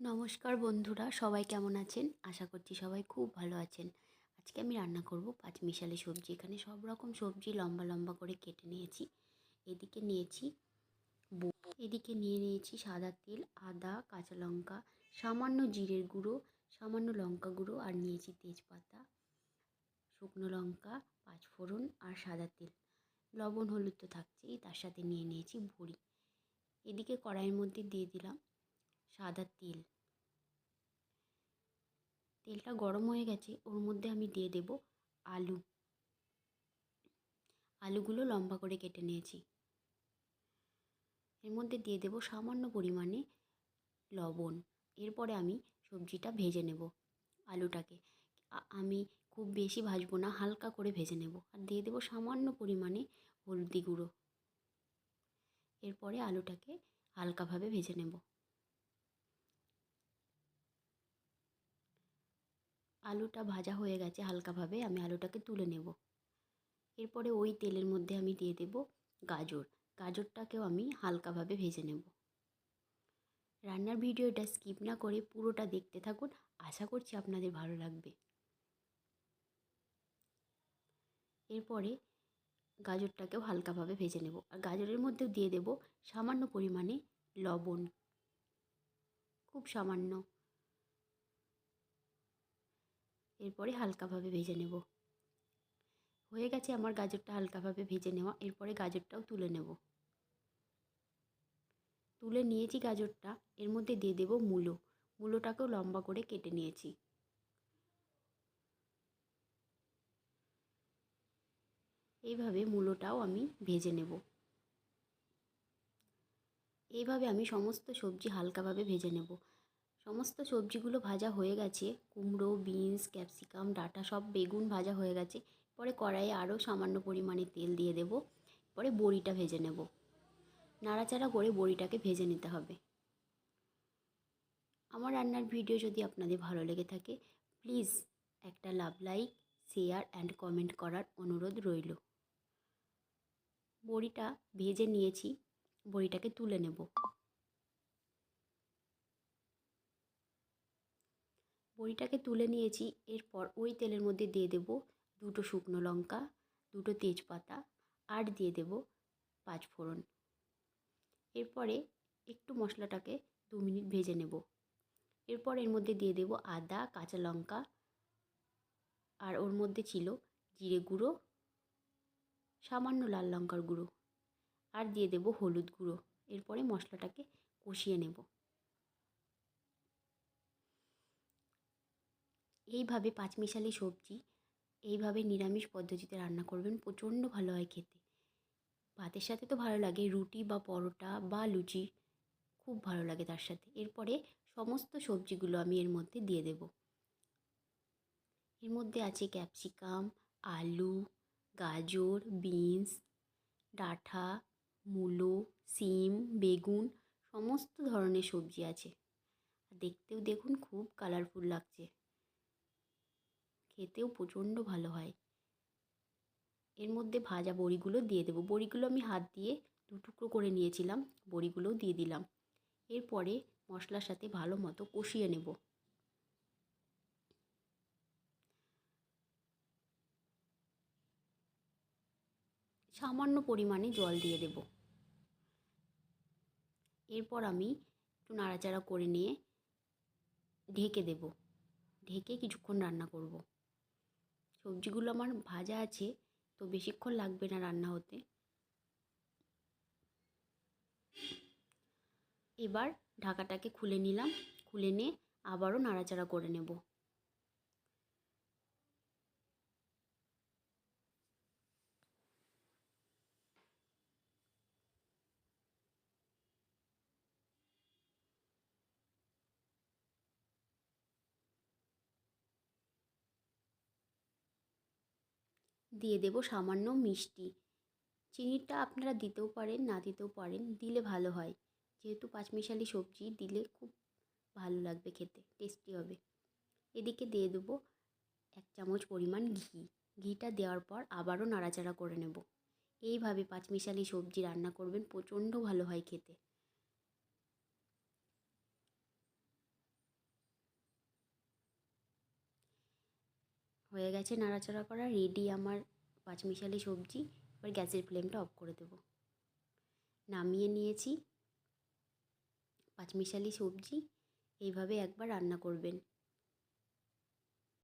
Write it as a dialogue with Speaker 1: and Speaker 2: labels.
Speaker 1: নমস্কার বন্ধুরা, সবাই কেমন আছেন? আশা করছি সবাই খুব ভালো আছেন। আজকে আমি রান্না করব পাঁচমিশালি সবজি। এখানে সব রকম সবজি লম্বা লম্বা করে কেটে নিয়েছি। এদিকে নিয়েছি এদিকে নিয়ে নিয়েছি সাদা তেল, আদা, কাঁচা লঙ্কা, সামান্য জিরের গুঁড়ো, সামান্য লঙ্কা গুঁড়ো আর নিয়েছি তেজপাতা, শুকনো লঙ্কা, পাঁচফোড়ন আর সাদা তেল। লবণ, হলুদ তো থাকছেই, তার সাথে নিয়ে নিয়েছি বড়ি। এদিকে কড়াইয়ের মধ্যে দিয়ে দিলাম সাদা তেল। তেলটা গরম হয়ে গেছে, ওর মধ্যে আমি দিয়ে দেব আলু। আলুগুলো লম্বা করে কেটে নিয়েছি। এর মধ্যে দিয়ে দেব সামান্য পরিমাণে লবণ। এরপরে আমি সবজিটা ভেজে নেব আলুটাকে। আমি খুব বেশি ভাজবো না, হালকা করে ভেজে নেব। আর দিয়ে দেব সামান্য পরিমাণে হলদি গুঁড়ো এরপরে আলুটাকে হালকাভাবে ভেজে নেব। আলুটা ভাজা হয়ে গেছে হালকাভাবে, আমি আলুটাকে তুলে নেব। এরপরে ওই তেলের মধ্যে আমি দিয়ে দেব গাজর। গাজরটাকেও আমি হালকাভাবে ভেজে নেব। রান্নার ভিডিওটা স্কিপ না করে পুরোটা দেখতে থাকুন, আশা করছি আপনাদের ভালো লাগবে। এরপরে গাজরটাকেও হালকাভাবে ভেজে নেব। আর গাজরের মধ্যেও দিয়ে দেব সামান্য পরিমাণে লবণ। খুব সামান্য। এরপরে হালকাভাবে ভেজে নেব। হয়ে গেছে আমার গাজরটা হালকাভাবে ভেজে নেওয়া, এরপরে গাজরটাও তুলে নেব। তুলে নিয়েছি গাজরটা, এর মধ্যে দিয়ে দেব মূলো। মূলোটাকেও লম্বা করে কেটে নিয়েছি। এইভাবে মূলোটাও আমি ভেজে নেব। এইভাবে আমি সমস্ত সবজি হালকাভাবে ভেজে নেব। সমস্ত সবজিগুলো ভাজা হয়ে গেছে। কুমড়ো, বিনস, ক্যাপসিকাম, ডাঁটা সব বেগুন ভাজা হয়ে গেছে। পরে কড়াইয়ে আরও সামান্য পরিমাণে তেল দিয়ে দেব। পরে বড়িটা ভেজে নেব। নাড়াচাড়া করে বড়িটাকে ভেজে নিতে হবে। আমার রান্নার ভিডিও যদি আপনাদের ভালো লেগে থাকে, প্লিজ একটা love like, share and comment করার অনুরোধ রইল। বড়িটা ভেজে নিয়েছি। বড়িটাকে তুলে নেব। বড়িটাকে তুলে নিয়েছি, এরপর ওই তেলের মধ্যে দিয়ে দেব দুটো শুকনো লঙ্কা, দুটো তেজপাতা আর দিয়ে দেব পাঁচ ফোড়ন। এরপরে একটু মশলাটাকে দু মিনিট ভেজে নেব। এরপর এর মধ্যে দিয়ে দেব আদা, কাঁচা লঙ্কা আর ওর মধ্যে ছিল জিরে গুঁড়ো, সামান্য লাল লঙ্কার গুঁড়ো আর দিয়ে দেব হলুদ গুঁড়ো। এরপরে মশলাটাকে কষিয়ে নেব। এইভাবে পাঁচমিশালি সবজি, এইভাবে নিরামিষ পদ্ধতিতে রান্না করবেন, প্রচণ্ড ভালো হয় খেতে। ভাতের সাথে তো ভালো লাগে, রুটি বা পরোটা বা লুচি খুব ভালো লাগে তার সাথে। এরপরে সমস্ত সবজিগুলো আমি এর মধ্যে দিয়ে দেব। এর মধ্যে আছে ক্যাপসিকাম, আলু, গাজর, বিনস ডাঁটা মূলো, সিম, বেগুন, সমস্ত ধরনের সবজি আছে। দেখতেও দেখুন, খুব কালারফুল লাগছে। খেতেও প্রচণ্ড ভালো হয়। এর মধ্যে ভাজা বড়িগুলো দিয়ে দেবো। বড়িগুলো আমি হাত দিয়ে দু টুকরো করে নিয়েছিলাম, বড়িগুলোও দিয়ে দিলাম। এরপরে মশলার সাথে ভালো মতো কষিয়ে নেব। সামান্য পরিমাণে জল দিয়ে দেব। এরপর আমি একটু নাড়াচাড়া করে নিয়ে ঢেকে দেব। ঢেকে কিছুক্ষণ রান্না করব। সবজিগুলো আমার ভাজা আছে, তো বেশিক্ষণ লাগবে না রান্না হতে। এবার ঢাকাটাকে খুলে নিলাম, খুলে নিয়ে আবারও নাড়াচাড়া করে নেব। দিয়ে দেব সামান্য মিষ্টি। চিনিটা আপনারা দিতেও পারেন, না দিতেও পারেন, দিলে ভালো হয়। যেহেতু পাঁচমিশালি সবজি, দিলে খুব ভালো লাগবে খেতে টেস্টি হবে। এদিকে দিয়ে দেবো এক চামচ পরিমাণ ঘি। ঘিটা দেওয়ার পর আবারও নাড়াচাড়া করে নেব। এইভাবে পাঁচমিশালি সবজি রান্না করবেন, প্রচণ্ড ভালো হয় খেতে। হয়ে গেছে নাড়াচাড়া করা রেডি আমার পাঁচমিশালি সবজি, এবার গ্যাসের ফ্লেমটা অফ করে দেব। নামিয়ে নিয়েছি পাঁচমিশালি সবজি, এইভাবে একবার রান্না করবেন।